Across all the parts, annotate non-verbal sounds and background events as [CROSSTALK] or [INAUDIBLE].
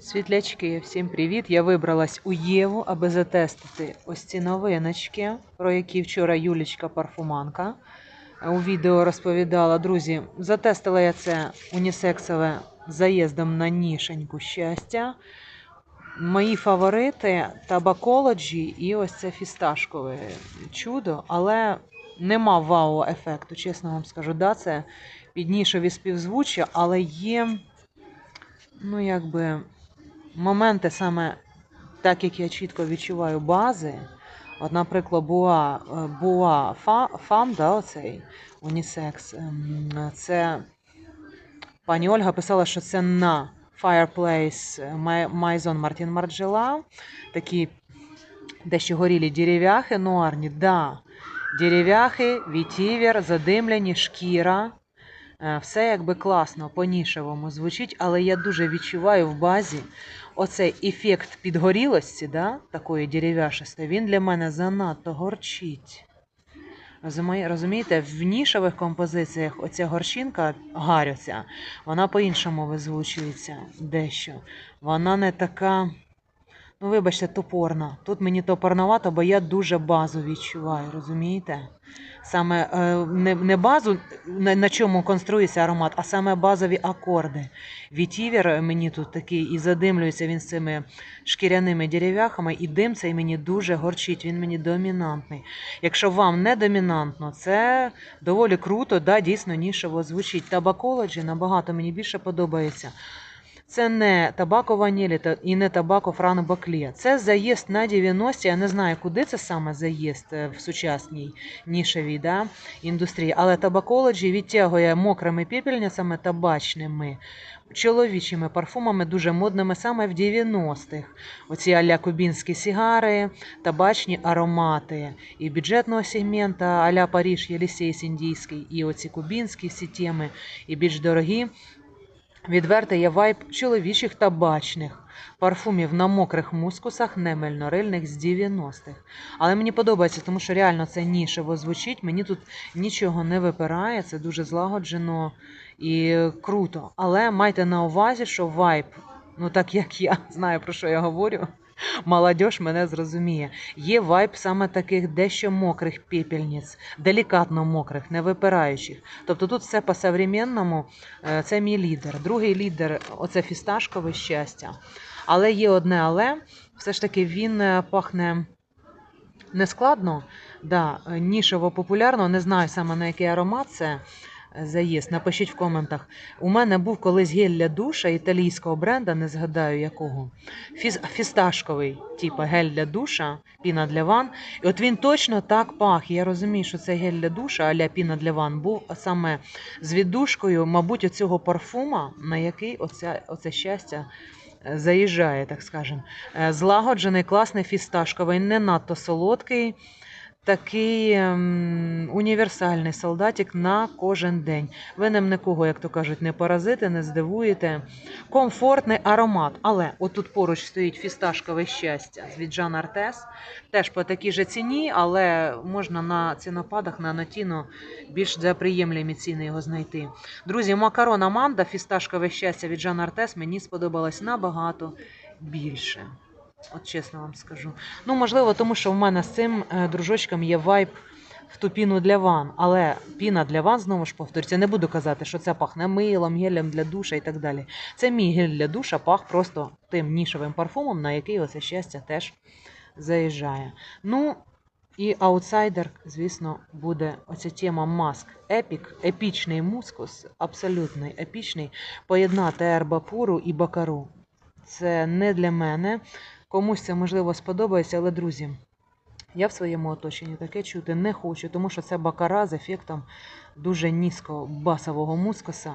Світлячки, всім привіт! Я вибралась у Єву, аби затестити ось ці новиночки, про які вчора Юлічка парфуманка у відео розповідала. Друзі, затестила я це унісексове заїздом на нішеньку щастя. Мої фаворити табаколоджі і ось це фісташкове чудо, але нема вау-ефекту, чесно вам скажу. Да, це піднішові співзвуччя, але є, ну якби моменти саме так, як я чітко відчуваю бази. От, наприклад, буа, е, буа фа, фам, да, оцей унісекс. ем, Це пані Ольга писала, що це на Fireplace Май- Maison Мартін Марджела. Такі дещо горілі дерев'яхи, нуарні. Да, дерев'яхи, вітівер, задимлені, шкіра. Е, Все якби класно, по-нішевому звучить, але я дуже відчуваю в базі оцей ефект підгорілості, да, такої дерев'яшистої, він для мене занадто горчить. Розумієте, в нішевих композиціях оця горчинка, гарюця, вона по-іншому визвучується дещо. Вона не така, ну вибачте, топорна. Тут мені топорновато, бо я дуже базу відчуваю, розумієте? Саме е, не, не базу, на, на чому конструюється аромат, а саме базові акорди. Вітівер мені тут такий і задимлюється він з цими шкіряними дерев'яхами, і дим цей мені дуже горчить, він мені домінантний. Якщо вам не домінантно, це доволі круто, да, дійсно нішево звучить. Табаколоджі набагато мені більше подобається. Це не табако ванілі та- і не табако франо баклія. Це заїзд на 90 Я не знаю, куди це саме заїзд е, в сучасній нішевій да, індустрії. Але табаколоджі відтягує мокрими пепельницями табачними, чоловічими парфумами, дуже модними саме в 90-х. Оці аля кубінські сігари, табачні аромати і бюджетного сегмента, аля Паріж, Єлісейс індійський, і оці кубінські всі і більш дорогі. Відвертий є вайб чоловічих та бачних парфумів на мокрих мускусах, не мельнорильних з 90-х. Але мені подобається, тому що реально це нішево звучить. Мені тут нічого не випирає, це дуже злагоджено і круто. Але майте на увазі, що вайб, ну так як я [LAUGHS] знаю про що я говорю. Молодь мене зрозуміє. Є вайб саме таких дещо мокрих пепельниць, делікатно мокрих, не випираючих. Тобто тут все по-современному. Е, Це мій лідер. Другий лідер оце фісташкове щастя. Але є одне але, все ж таки він е, пахне нескладно, да, е, нішево популярно. Не знаю саме на який аромат це заїзд. Напишіть в коментах. У мене був колись гель для душа італійського бренда, не згадаю якого. Фіс, фісташковий, типу гель для душа, піна для ван. І от він точно так пах. Я розумію, що цей гель для душа, аля піна для ван, був саме з віддушкою, мабуть, оцього парфума, на який оце, оце щастя. е, Заїжджає, так скажемо. Е, Злагоджений, класний фісташковий, не надто солодкий, такий ем, універсальний солдатик на кожен день. Ви ним нікого, як то кажуть, не поразите, не здивуєте. Комфортний аромат. Але отут поруч стоїть фісташкове щастя від Жан Артес. Теж по такій же ціні, але можна на цінопадах на Нотіно більш за приємлемі ціни його знайти. Друзі, макарон Аманда, фісташкове щастя від Жан Артес мені сподобалось набагато більше. От чесно вам скажу. Ну, можливо, тому що в мене з цим е, дружочком є вайб в ту піну для ван. Але піна для ван, знову ж повторюся, не буду казати, що це пахне милом, гелем для душа і так далі. Це мій гель для душа пах просто тим нішевим парфумом, на який оце щастя теж заїжджає. Ну, і аутсайдер, звісно, буде оця тема маск. Епік, епічний мускус, абсолютний епічний. Поєднати ербапуру і бакару. Це не для мене. Комусь це можливо сподобається, але друзі, я в своєму оточенні таке чути не хочу, тому що це бакара з ефектом дуже низького басового мускуса.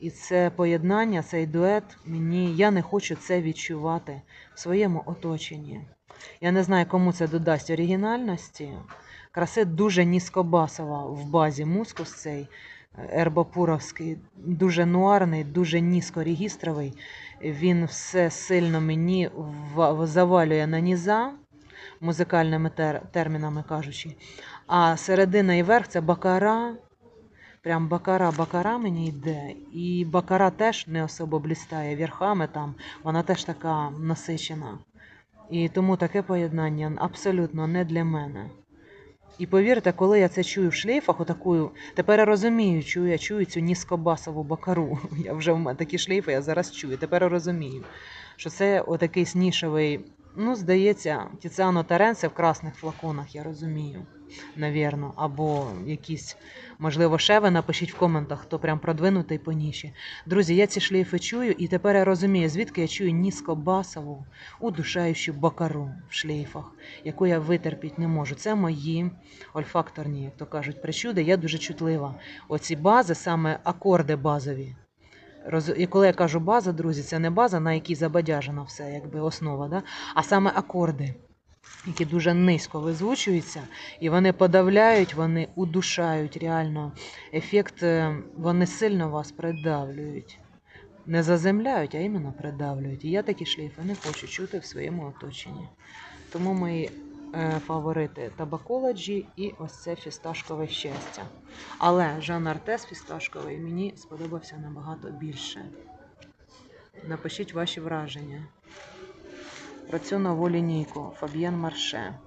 І це поєднання, цей дует, мені я не хочу це відчувати в своєму оточенні. Я не знаю, кому це додасть оригінальності. Краси дуже низькобасова в базі мускус цей ербопуровський, дуже нуарний, дуже низькорегістровий. Він все сильно мені завалює на ніза, музикальними тер- термінами кажучи. А середина і верх це бакара, Прям бакара, бакара мені йде. І бакара теж не особо блістає верхами там, вона теж така насичена. І тому таке поєднання абсолютно не для мене. І повірте, коли я це чую в шлейфах, отакую, тепер я розумію, чую, я чую цю низькобасову бакару. [LAUGHS] Я вже в мене такі шлейфи я зараз чую. Тепер розумію, що це отакий нішевий, ну, здається, Тіціано Теренце в красних флаконах, я розумію. Навірно, або якісь, можливо, ще ви напишіть в коментах, хто прям продвинутий по ніші. Друзі, я ці шлейфи чую, і тепер я розумію, звідки я чую низькобасову, удушаючу бакару в шлейфах, яку я витерпіти не можу. Це мої ольфакторні, як то кажуть, причуди. Я дуже чутлива. Оці бази, саме акорди базові. Роз... І коли я кажу база, друзі, це не база, на якій забадяжено все, якби основа, да? а саме акорди, які дуже низько визвучуються, і вони подавляють, вони удушають реально. Ефект, е, вони сильно вас придавлюють. Не заземляють, а іменно придавлюють. І я такі шлейфи не хочу чути в своєму оточенні. Тому мої фаворити Табаколоджі і ось це фісташкове щастя. Але Жан Артес фісташковий мені сподобався набагато більше. Напишіть ваші враження про цю нову лінійку Фаб'єн Марше.